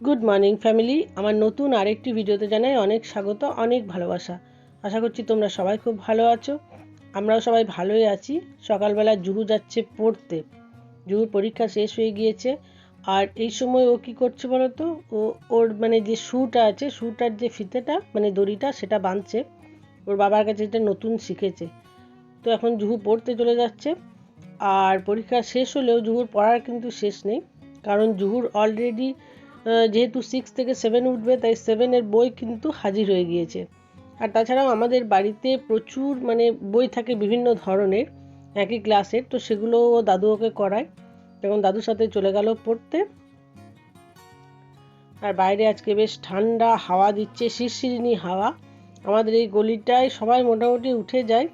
Good morning family আমার নতুন আরেকটি ভিডিওতে জানাই অনেক স্বাগত, অনেক ভালোবাসা। আশা করছি তোমরা সবাই খুব ভালো আছো। আমরাও সবাই ভালোই আছি। সকালবেলা জুহু যাচ্ছে পড়তে। জুহুর পরীক্ষা শেষ হয়ে গিয়েছে। আর এই সময় ও কী করছে বলো তো? ও, ওর মানে যে শ্যুটা আছে শ্যুটার যে ফিতেটা মানে দড়িটা, সেটা বাঁধছে। ওর বাবার কাছে এটা নতুন শিখেছে। তো এখন জুহু পড়তে চলে যাচ্ছে। আর পরীক্ষা শেষ হলেও জুহুর পড়ার কিন্তু শেষ নেই। কারণ জুহুর অলরেডি যেহেতু সিক্স থেকে সেভেন উঠবে, তাই সেভেনের বই কিন্তু হাজির হয়ে গিয়েছে। আর তাছাড়াও আমাদের বাড়িতে প্রচুর মানে বই থাকে বিভিন্ন ধরনের, একই ক্লাসের, তো সেগুলো দাদু ওকে করায়। তখন দাদুর সাথে চলে গেল পড়তে। আর বাইরে আজকে বেশ ঠান্ডা হাওয়া দিচ্ছে, শিরশিরিনি হাওয়া। আমাদের এই গলিটায় সবাই মোটামুটি উঠে যায়।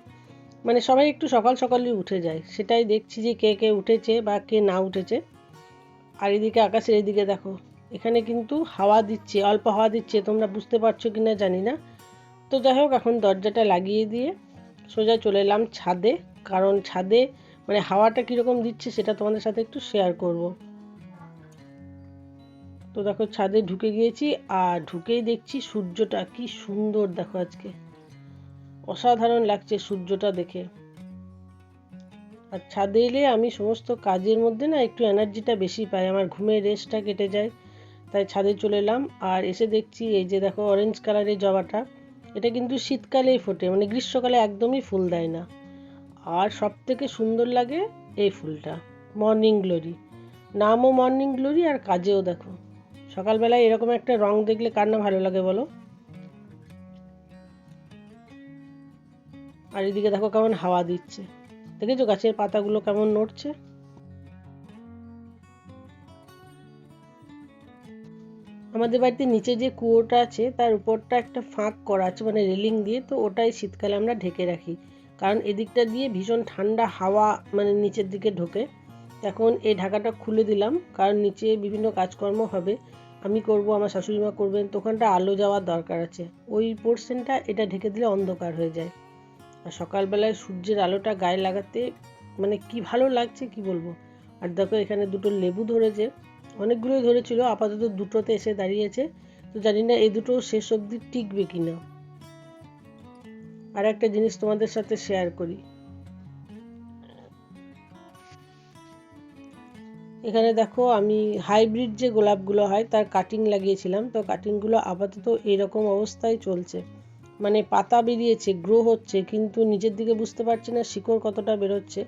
মানে সবাই একটু সকাল সকালই উঠে যায়। সেটাই দেখছি যে কে কে উঠেছে বা কে না উঠেছে। আর এদিকে আকাশের এদিকে দেখো এখানে কিন্তু হাওয়া দিচ্ছে, অল্প হাওয়া দিচ্ছে, তোমরা বুঝতে পারছ কি না জানি না। তো যাই হোক, এখন দরজাটা লাগিয়ে দিয়ে সোজা চলে এলাম ছাদে, কারণ ছাদে মানে হাওয়াটা কীরকম দিচ্ছে সেটা তোমাদের সাথে একটু শেয়ার করব। তো দেখো, ছাদে ঢুকে গিয়েছি, আর ঢুকেই দেখছি সূর্যটা কি সুন্দর দেখো আজকে। অসাধারণ লাগছে সূর্যটা দেখে। আর ছাদে এলে আমি সমস্ত কাজের মধ্যে না একটু এনার্জিটা বেশি পাই, আমার ঘুমের রেস্টটা কেটে যায়। তাই ছাদে চলে এলাম। আর এসে দেখছি এই যে দেখো অরেঞ্জ কালারের জবাটা। এটা কিন্তু শীতকালেই ফোটে মানে গ্রীষ্মকালে একদমই ফুল দেয় না। আর সব থেকে সুন্দর লাগে এই ফুলটা মর্নিং গ্লোরি নামও মর্নিং গ্লোরি আর কাজেও দেখো। সকালবেলায় এরকম একটা রং দেখলে কার না ভালো লাগে বলো? আর এদিকে দেখো কেমন হাওয়া দিচ্ছে। দেখেছ গাছের পাতাগুলো কেমন নড়ছে? আমাদের বাড়িতে নিচে যে কুয়োটা আছে, তার উপরটা একটা ফাঁক করা আছে মানে রেলিং দিয়ে, তো ওটাই শীতকালে আমরা ঢেকে রাখি। কারণ এদিকটা দিয়ে ভীষণ ঠান্ডা হাওয়া মানে নিচের দিকে ঢোকে। এখন এই ঢাকাটা খুলে দিলাম, কারণ নিচে বিভিন্ন কাজকর্ম হবে। আমি করব, আমার শাশুড়ি মা করবেন, তো ওখানটা আলো যাওয়ার দরকার আছে। ওই পোর্শনটা, এটা ঢেকে দিলে অন্ধকার হয়ে যায়। আর সকালবেলায় সূর্যের আলোটা গায়ে লাগাতে মানে কি ভালো লাগছে কি বলব? আর দেখো এখানে দুটো লেবু ধরেছে। অনেকগুলোই ধরেছিল, আপাতত দুটোতে এসে দাঁড়িয়েছে। তো জানি না এই দুটো শেষ অবধি টিকবে কি না আর একটা জিনিস তোমাদের সাথে শেয়ার করি। এখানে দেখো, আমি হাইব্রিড যে গোলাপগুলো হয়, তার কাটিং লাগিয়েছিলাম। তো কাটিংগুলো আপাতত এরকম অবস্থায় চলছে। মানে পাতা বেরিয়েছে গ্রো হচ্ছে, কিন্তু নিজের দিকে বুঝতে পারছি না শিকড় কতটা বেরোচ্ছে।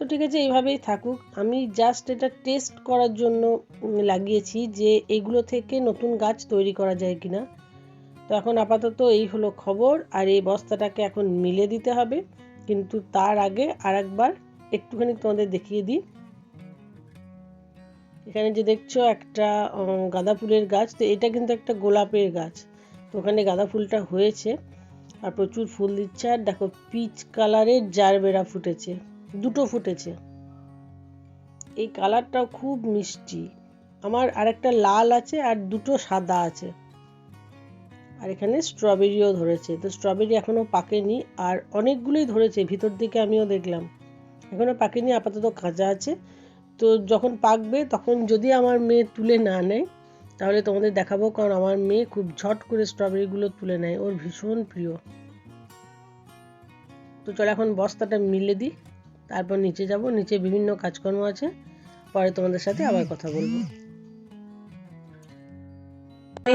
তো ঠিক আছে, এইভাবেই থাকুক। আমি জাস্ট এটা টেস্ট করার জন্য লাগিয়েছি যে এগুলো থেকে নতুন গাছ তৈরি করা যায় কিনা। তো এখন আপাতত এই হলো খবর, আর এই বস্তাটাকে এখন মিলে দিতে হবে। কিন্তু তার আগে আর একবার একটুখানি তোমাদের দেখিয়ে দিই। এখানে যে দেখছ একটা গাঁদা ফুলের গাছ, তো এটা কিন্তু একটা গোলাপের গাছ। তো ওখানে গাঁদা ফুলটা হয়েছে, আর প্রচুর ফুল দিচ্ছে। আর দেখো পিচ কালারের জারবেরা ফুটেছে। দুটো ফুটেছে। এই কালারটাও খুব মিষ্টি। আমার আরেকটা লাল আছে আর দুটো সাদা আছে। আর এখানে স্ট্রবেরিও ধরেছে। তো স্ট্রবেরি এখনও পাকেনি আর অনেকগুলোই ধরেছে। ভিতর দিকে আমিও দেখলাম। এখনও পাকেনি, আপাতত কাঁচা আছে। তো যখন পাকবে, তখন যদি আমার মেয়ে তুলে না নেয়, তাহলে তোমাদের দেখাবো, কারণ আমার মেয়ে খুব ঝট করে স্ট্রবেরিগুলো তুলে নেয়। ওর ভীষণ প্রিয়। তো চলো এখন বস্তাটা মিলে দিই। তারপর নিচে যাব, নিচে বিভিন্ন কাজকর্ম আছে। পরে তোমাদের সাথে আবার কথা বলব।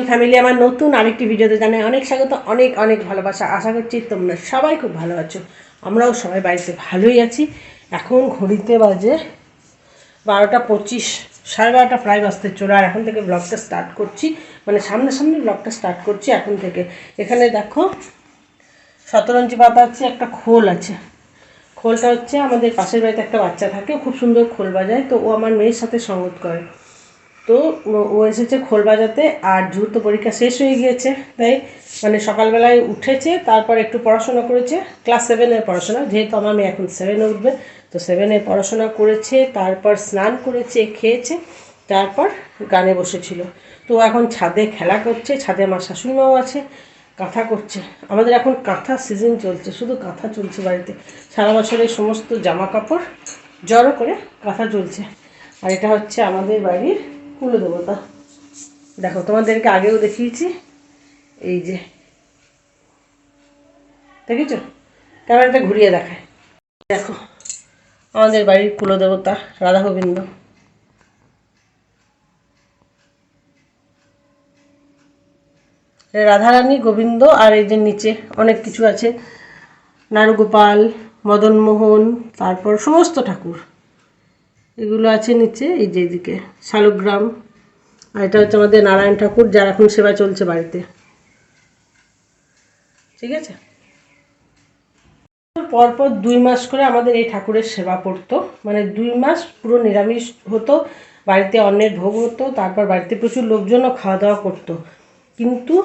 ফ্যামিলি আমার নতুন আরেকটি ভিডিওতে জানাই অনেক স্বাগত, অনেক অনেক ভালোবাসা। আশা করছি তোমরা সবাই খুব ভালো আছো। আমরাও সবাই বাড়িতে ভালোই আছি। এখন ঘড়িতে বাজে বারোটা পঁচিশ, সাড়ে বারোটা প্রায় বাজতে চলে। আর এখন থেকে ব্লগটা স্টার্ট করছি। মানে সামনে সামনে ব্লগটা স্টার্ট করছি এখন থেকে। এখানে দেখো, শতরঞ্জি পাতা আছে, একটা খোল আছে। খোলটা হচ্ছে আমাদের পাশের বাড়িতে একটা বাচ্চা থাকে খুব সুন্দর খোল বাজায়। তো ও আমার মেয়ের সাথে সঙ্গত করে। তো ও এসেছে খোল বাজাতে আর দ্রুত পরীক্ষা শেষ হয়ে গিয়েছে। তাই মানে সকালবেলায় উঠেছে, তারপর একটু পড়াশোনা করেছে। ক্লাস সেভেনের পড়াশোনা, যেহেতু আমার মেয়ে এখন সেভেনে উঠবে, তো সেভেনে পড়াশোনা করেছে, তারপর স্নান করেছে, খেয়েছে, তারপর গানে বসেছিল। তো এখন ছাদে খেলা করছে, ছাদে আমার শাশুড়িমাও আছে। কাঁথা করছে। আমাদের এখন কাঁথা সিজন চলছে, শুধু কাঁথা চলছে বাড়িতে। সারা বছরের সমস্ত জামা কাপড় জড়ো করে কাঁথা চলছে। আর এটা হচ্ছে আমাদের বাড়ির কুলদেবতা। দেখো, তোমাদেরকে আগেও দেখিয়েছি। এই যে, দেখেছ? ক্যামেরাটা ঘুরিয়ে দেখায়। দেখো, আমাদের বাড়ির কুলদেবতা রাধা গোবিন্দ রাধারানী, গোবিন্দ আর এই যে নিচে অনেক কিছু আছে। নারুগোপাল, মদনমোহন, তারপর সমস্ত ঠাকুর। এগুলো আছে নিচে, এই যে এদিকে শালগ্রাম। আর এটা হচ্ছে আমাদের নারায়ণ ঠাকুর, যার এখন সেবা চলছে বাড়িতে। ঠিক আছে? পরপর দুই মাস করে আমাদের এই ঠাকুরের সেবা পড়তো। মানে দুই মাস পুরো নিরামিষ হতো, বাড়িতে অন্যের ভোগ হতো, তারপর বাড়িতে প্রচুর লোকজনও খাওয়া দাওয়া করতো। কিন্তু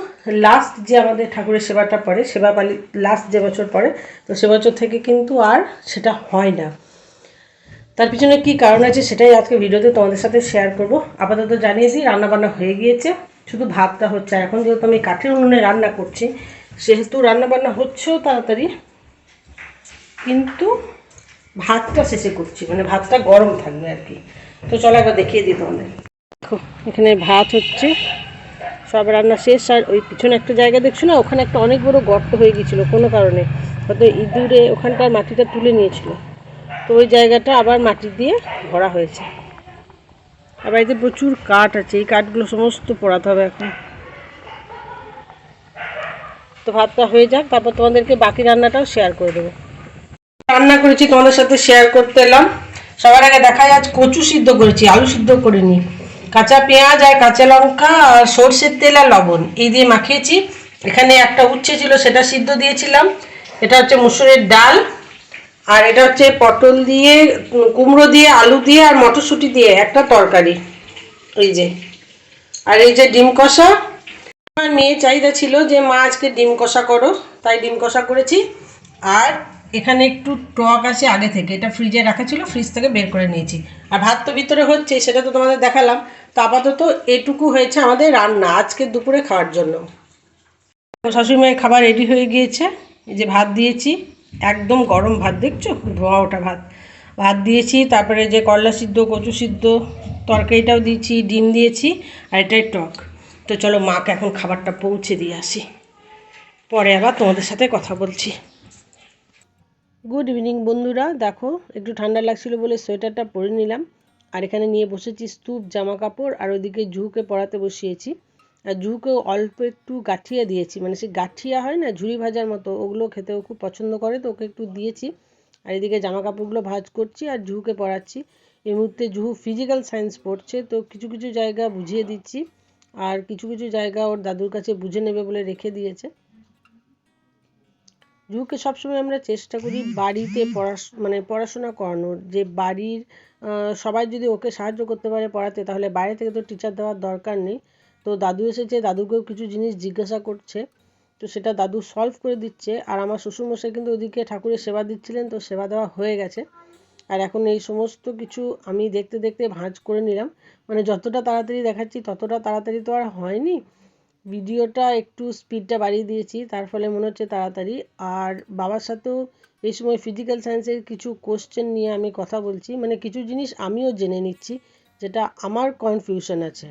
লাস্ট যে আমাদের ঠাকুরের সেবাটা পড়ে সেবা পালি লাস্ট যে বছর পড়ে তো সে বছর থেকে কিন্তু আর সেটা হয় না। তার পিছনে কি কারণ আছে সেটাই আজকে ভিডিওতে তোমাদের সাথে শেয়ার করব। আপাতত জানিয়ে দিই রান্নাবান্না হয়ে গিয়েছে, শুধু ভাতটা হচ্ছে। এখন যেহেতু আমি কাঠের উনুনে রান্না করছি, সেহেতু রান্নাবান্না হচ্ছেও তাড়াতাড়ি, কিন্তু ভাতটা শেষে করছি মানে ভাতটা গরম থাকবে আর কি। তো চলো একবার দেখিয়ে দিই তোমাদের। দেখো, এখানে ভাত হচ্ছে। সব রান্না শেষ, আর ওই পিছনে একটা জায়গা দেখছ না? ওখানে একটা অনেক বড় গর্ত হয়ে গিয়েছিল কোনো কারণে। হয়তো ইঁদুরে ওখানকার মাটিটা তুলে নিয়েছিল। তো ওই জায়গাটা আবার মাটি দিয়ে ভরা হয়েছে। আর বাড়িতে প্রচুর কাঠ আছে, এই কাঠগুলো সমস্ত পোড়াতে হবে এখন। তো ভাতটা হয়ে যাক, তারপর তোমাদেরকে বাকি রান্নাটাও শেয়ার করে দেবো। রান্না করেছি, তোমাদের সাথে শেয়ার করতে এলাম। সবার আগে দেখা আজ কচু সিদ্ধ করেছি, আলু সিদ্ধ করিনি। কাঁচা পেঁয়াজ আর কাঁচা লঙ্কা আর সর্ষের তেল আর লবণ। এই দিয়ে মাখিয়েছি। এখানে একটা উচ্ছে ছিল, সেটা সিদ্ধ দিয়েছিলাম। এটা হচ্ছে মুসুরের ডাল। আর এটা হচ্ছে পটল দিয়ে, কুমড়ো দিয়ে, আলু দিয়ে আর মটরশুঁটি দিয়ে একটা তরকারি। এই যে। আর এই যে ডিম কষা। আমার মেয়ে চাহিদা ছিল যে, মা, আজকে ডিম কষা করো। তাই ডিম কষা করেছি। আর এখানে একটু টক আছে আগে থেকে। এটা ফ্রিজে রাখা ছিল, ফ্রিজ থেকে বের করে নিয়েছি। আর ভাত তো ভিতরে হচ্ছে, সেটা তো তোমাদের দেখালাম। তো আপাতত এটুকু হয়েছে আমাদের রান্না আজকে দুপুরে খাওয়ার জন্য। শাশুড়ি মায়ের খাবার রেডি হয়ে গিয়েছে। এই যে ভাত দিয়েছি, একদম গরম ভাত, দেখছ? ধোয়া ওটা ভাত। ভাত দিয়েছি, তারপরে যে করলা সিদ্ধ, কচু সিদ্ধ, তরকারিটাও দিয়েছি, ডিম দিয়েছি, আর এটাই টক। তো চলো মাকে এখন খাবারটা পৌঁছে দিয়ে আসি। পরে আবার তোমাদের সাথে কথা বলছি। গুড ইভিনিং বন্ধুরা, দেখো, একটু ঠান্ডা লাগছিল বলে সোয়েটারটা পরে নিলাম। আর এখানে নিয়ে বসেছি স্তূপ জামা কাপড় আর ওদিকে জুহুকে পড়াতে বসিয়েছি। আর জুহুকেও অল্প একটু গাঠিয়া দিয়েছি মানে সে গাঠিয়া হয় না, ঝুড়ি ভাজার মতো ওগুলো খেতেও খুব পছন্দ করে, তো ওকে একটু দিয়েছি। আর এদিকে জামা কাপড়গুলো ভাজ করছি আর জুহুকে পড়াচ্ছি। এই মুহূর্তে জুহু ফিজিক্যাল সায়েন্স পড়ছে, তো কিছু কিছু জায়গা বুঝিয়ে দিচ্ছি, আর কিছু কিছু জায়গা ওর দাদুর কাছে বুঝে নেবে বলে রেখে দিয়েছে। জুকে সবসময় আমরা চেষ্টা করি বাড়িতে পড়াশ মানে পড়াশোনা করানোর। যে বাড়ির সবাই যদি ওকে সাহায্য করতে পারে পড়াতে তাহলে বাইরে থেকে তো টিচার দেওয়ার দরকার নেই। তো দাদু এসেছে দাদুকেও কিছু জিনিস জিজ্ঞাসা করছে। তো সেটা দাদু সলভ করে দিচ্ছে। আর আমার শ্বশুরমশাই কিন্তু ওদিকে ঠাকুরের সেবা দিচ্ছিলেন তো সেবা দেওয়া হয়ে গেছে। আর এখন এই সমস্ত কিছু আমি দেখতে দেখতে ভাঁজ করে নিলাম। মানে যতটা তাড়াতাড়ি দেখাচ্ছি ততটা তাড়াতাড়ি তো আর হয়নি। ভিডিওটা একটু স্পিডটা বাড়িয়ে দিয়েছি, তার ফলে মনে হচ্ছে তাড়াতাড়ি। আর বাবার সাথেও এই সময় ফিজিক্যাল সায়েন্সের কিছু কোশ্চেন নিয়ে আমি কথা বলছি মানে কিছু জিনিস আমিও জেনে নিচ্ছি, যেটা আমার কনফিউশন আছে।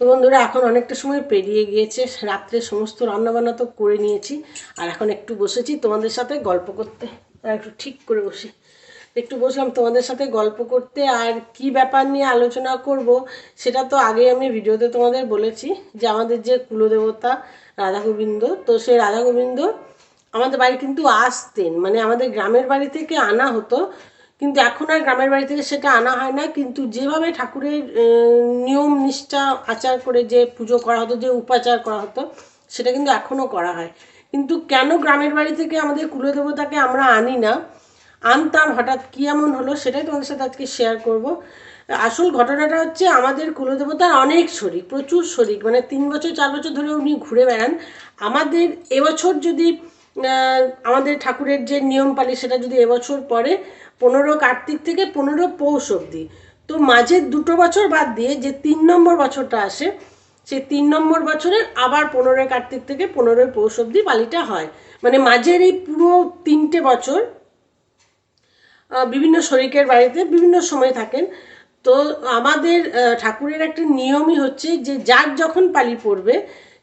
তো বন্ধুরা, এখন অনেকটা সময় পেরিয়ে গিয়েছে, রাত্রে সমস্ত রান্নাবান্না তো করে নিয়েছি, আর এখন একটু বসেছি তোমাদের সাথে গল্প করতে একটু ঠিক করে বসি। একটু বসলাম তোমাদের সাথে গল্প করতে আর কি ব্যাপার নিয়ে আলোচনা করব সেটা তো আগে আমি ভিডিওতে তোমাদের বলেছি যে আমাদের যে কুলদেবতা রাধা গোবিন্দ তো সেই রাধা গোবিন্দ আমাদের বাড়ি কিন্তু আসতেন মানে আমাদের গ্রামের বাড়ি থেকে আনা হতো, কিন্তু এখন আর গ্রামের বাড়ি থেকে সেটা আনা হয় না, কিন্তু যেভাবে ঠাকুরের নিয়ম, নিষ্ঠা, আচার করে যে পুজো করা হতো, যে উপাচার করা হতো, সেটা কিন্তু এখনও করা হয়। কিন্তু কেন গ্রামের বাড়ি থেকে আমাদের কুলদেবতাকে আমরা আনি না? আনতাম হঠাৎ কি এমন হলো সেটাই তোমাদের সাথে আজকে শেয়ার করব। আসল ঘটনাটা হচ্ছে আমাদের কুলদেবতার অনেক শরিক প্রচুর শরিক মানে তিন বছর, চার বছর ধরে উনি ঘুরে বেড়ান। আমাদের এবছর যদি আমাদের ঠাকুরের যে নিয়ম পালি সেটা যদি এবছর পরে পনেরো কার্তিক থেকে পনেরো পৌষ অবধি, তো মাঝের দুটো বছর বাদ দিয়ে যে তিন নম্বর বছরটা আসে, সেই তিন নম্বর বছরের আবার পনেরোই কার্তিক থেকে পনেরোই পৌষ অবধি পালিটা হয়। মানে মাঝের এই পুরো তিনটে বছর বিভিন্ন শরিকের বাড়িতে বিভিন্ন সময় থাকেন। তো আমাদের ঠাকুরের একটা নিয়মই হচ্ছে যে যার যখন পালি পড়বে,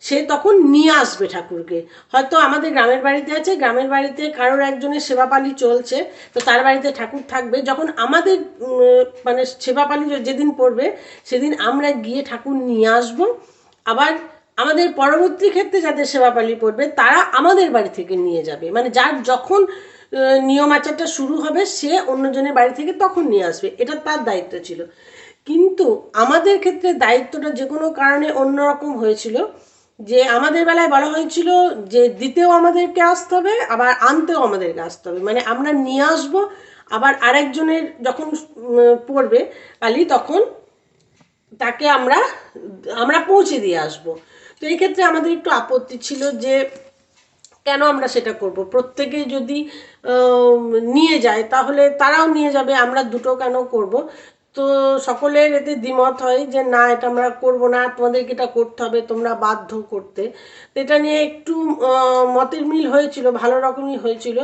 সে তখন নিয়ে আসবে ঠাকুরকে। হয়তো আমাদের গ্রামের বাড়িতে আছে, গ্রামের বাড়িতে কারোর একজনের সেবা পালি চলছে, তো তার বাড়িতে ঠাকুর থাকবে। যখন আমাদের মানে সেবা পালি যেদিন পড়বে, সেদিন আমরা গিয়ে ঠাকুর নিয়ে আসব। আবার আমাদের পরবর্তী ক্ষেত্রে যাদের সেবা পালি পড়বে তারা আমাদের বাড়ি থেকে নিয়ে যাবে। মানে যার যখন নিয়ম আচারটা শুরু হবে, সে অন্যজনের বাড়ি থেকে তখন নিয়ে আসবে। এটা তার দায়িত্ব ছিল। কিন্তু আমাদের ক্ষেত্রে দায়িত্বটা যে কোনো কারণে অন্যরকম হয়েছিল। যে আমাদের বেলায় বলা হয়েছিল যে দিতেও আমাদেরকে আসতে হবে, আবার আনতেও আমাদেরকে আসতে হবে। মানে আমরা নিয়ে আসব, আবার আরেকজনের যখন পড়বে পালি, তখন তাকে আমরা আমরা পৌঁছে দিয়ে আসব। তো এই ক্ষেত্রে আমাদের একটু আপত্তি ছিল যে কেন আমরা সেটা করব? প্রত্যেকে যদি নিয়ে যায়, তাহলে তারাও নিয়ে যাবে, আমরা দুটো কেন করব? তো সকলের এতে দ্বিমত হয় যে, না, এটা আমরা করব না, তোমাদেরকে এটা করতে হবে, তোমরা বাধ্য করতে। এটা নিয়ে একটু মতের মিল হয়েছিল, ভালো রকমই হয়েছিল।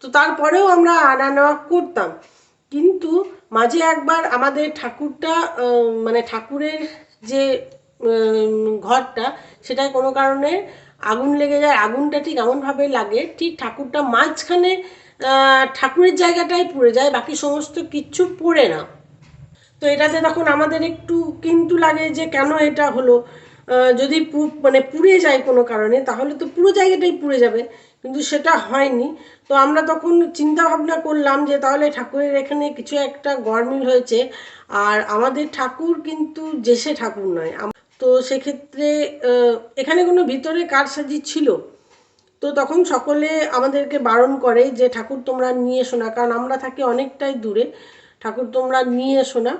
তো তারপরেও আমরা আনা নেওয়া করতাম। কিন্তু মাঝে একবার আমাদের ঠাকুরটা মানে ঠাকুরের যে ঘরটা সেটায় কোনো কারণে আগুন লেগে যায়। আগুনটা ঠিক এমনভাবে লাগে, ঠিক ঠাকুরটা মাঝখানে ঠাকুরের জায়গাটাই পুড়ে যায়, বাকি সমস্ত কিচ্ছু পড়ে না। তো এটাতে তখন আমাদের একটু কিন্তু লাগে যে কেন এটা হলো। যদি মানে পুড়ে যায় কোনো কারণে, তাহলে তো পুরো জায়গাটাই পুড়ে যাবে, কিন্তু সেটা হয়নি। তো আমরা তখন চিন্তা ভাবনা করলাম যে তাহলে ঠাকুরের এখানে কিছু একটা গরমিল হয়েছে, আর আমাদের ঠাকুর কিন্তু জেসে ঠাকুর নয়। তো সেক্ষেত্রে এখানে কোনো ভিতরে কারসাজি ছিল? তো তখন সকলে আমাদেরকে বারণ করে যে, ঠাকুর তোমরা নিয়ে এসো না। কারণ আমরা থাকি অনেকটাই দূরে। ঠাকুর, তোমরা নিয়ে এসো না।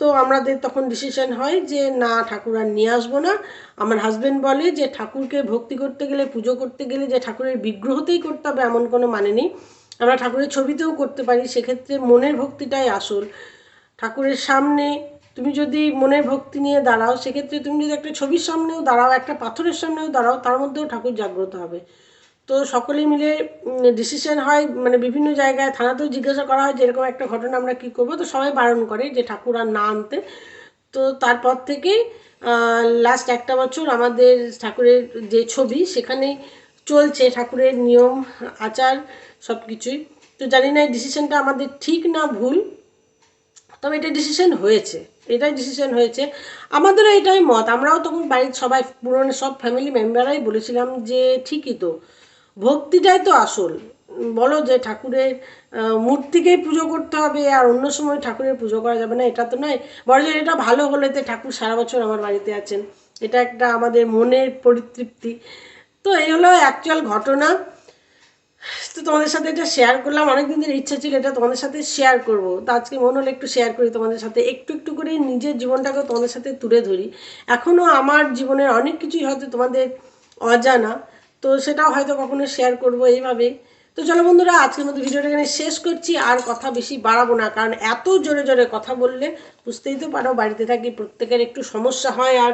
তো আমাদের তখন ডিসিশন হয় যে, না, ঠাকুর আর নিয়ে আসব না। আমার হাজব্যান্ড বলে যে, ঠাকুরকে ভক্তি করতে গেলে, পুজো করতে গেলে যে ঠাকুরের বিগ্রহতেই করতে হবে, এমন কোনো মানে নেই। আমরা ঠাকুরের ছবিতেও করতে পারি। সেক্ষেত্রে মনের ভক্তিটাই আসল। ঠাকুরের সামনে তুমি যদি মনের ভক্তি নিয়ে দাঁড়াও, সেক্ষেত্রে তুমি যদি একটা ছবির সামনেও দাঁড়াও, একটা পাথরের সামনেও দাঁড়াও, তার মধ্যেও ঠাকুর জাগ্রত হবে। তো সকলে মিলে ডিসিশন হয় মানে বিভিন্ন জায়গায় থানাতেও জিজ্ঞাসা করা হয় যে এরকম একটা ঘটনা আমরা কী করব। তো সবাই বারণ করে যে ঠাকুর আর না আনতে। তো তারপর থেকেই লাস্ট একটা বছর আমাদের ঠাকুরের যে ছবি, সেখানে চলছে ঠাকুরের নিয়ম, আচার সব কিছুই তো জানি না এই ডিসিশনটা আমাদের ঠিক না ভুল, তবে এটা ডিসিশন হয়েছে। এটাই ডিসিশন হয়েছে। আমাদেরও এটাই মত। আমরাও তখন বাড়ির সবাই পুরনো সব ফ্যামিলি মেম্বাররাই বলেছিলাম যে, ঠিকই তো। ভক্তিটাই তো আসল। বলো যে ঠাকুরের মূর্তিকেই পুজো করতে হবে আর অন্য সময় ঠাকুরের পুজো করা যাবে না, এটা তো নয়। বড় যে এটা ভালো হলে তো ঠাকুর সারা বছর আমার বাড়িতে আছেন। এটা একটা আমাদের মনের পরিতৃপ্তি। তো এই হলো অ্যাকচুয়াল ঘটনা। তো তোমাদের সাথে এটা শেয়ার করলাম। অনেক দিনের ইচ্ছা ছিল এটা তোমাদের সাথে শেয়ার করব। তো আজকে মনে হলো একটু শেয়ার করি তোমাদের সাথে। একটু একটু করে নিজের জীবনটাকে তোমাদের সাথে তুলে ধরি। এখনও আমার জীবনের অনেক কিছুই হয়তো তোমাদের অজানা। তো সেটাও হয়তো কখনো শেয়ার করব এইভাবে। তো চলো বন্ধুরা, আজকের মতো ভিডিওটা এখানে শেষ করছি। আর কথা বেশি বাড়াবো না, কারণ এত জোরে জোরে কথা বললে বুঝতেই তো পারো, বাড়িতে থাকি প্রত্যেকের একটু সমস্যা হয় আর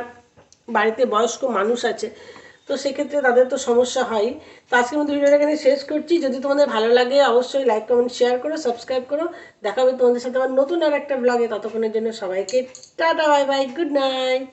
বাড়িতে বয়স্ক মানুষ আছে। তো সেক্ষেত্রে তাদের তো সমস্যা হয়। তো আজকের মতো ভিডিওটা এখানে শেষ করছি। যদি তোমাদের ভালো লাগে, অবশ্যই লাইক কমেন্ট শেয়ার করো সাবস্ক্রাইব করো। দেখাবে তোমাদের সাথে আমার নতুন আর একটা ব্লগে ততক্ষণের জন্য সবাইকে tata bye bye good night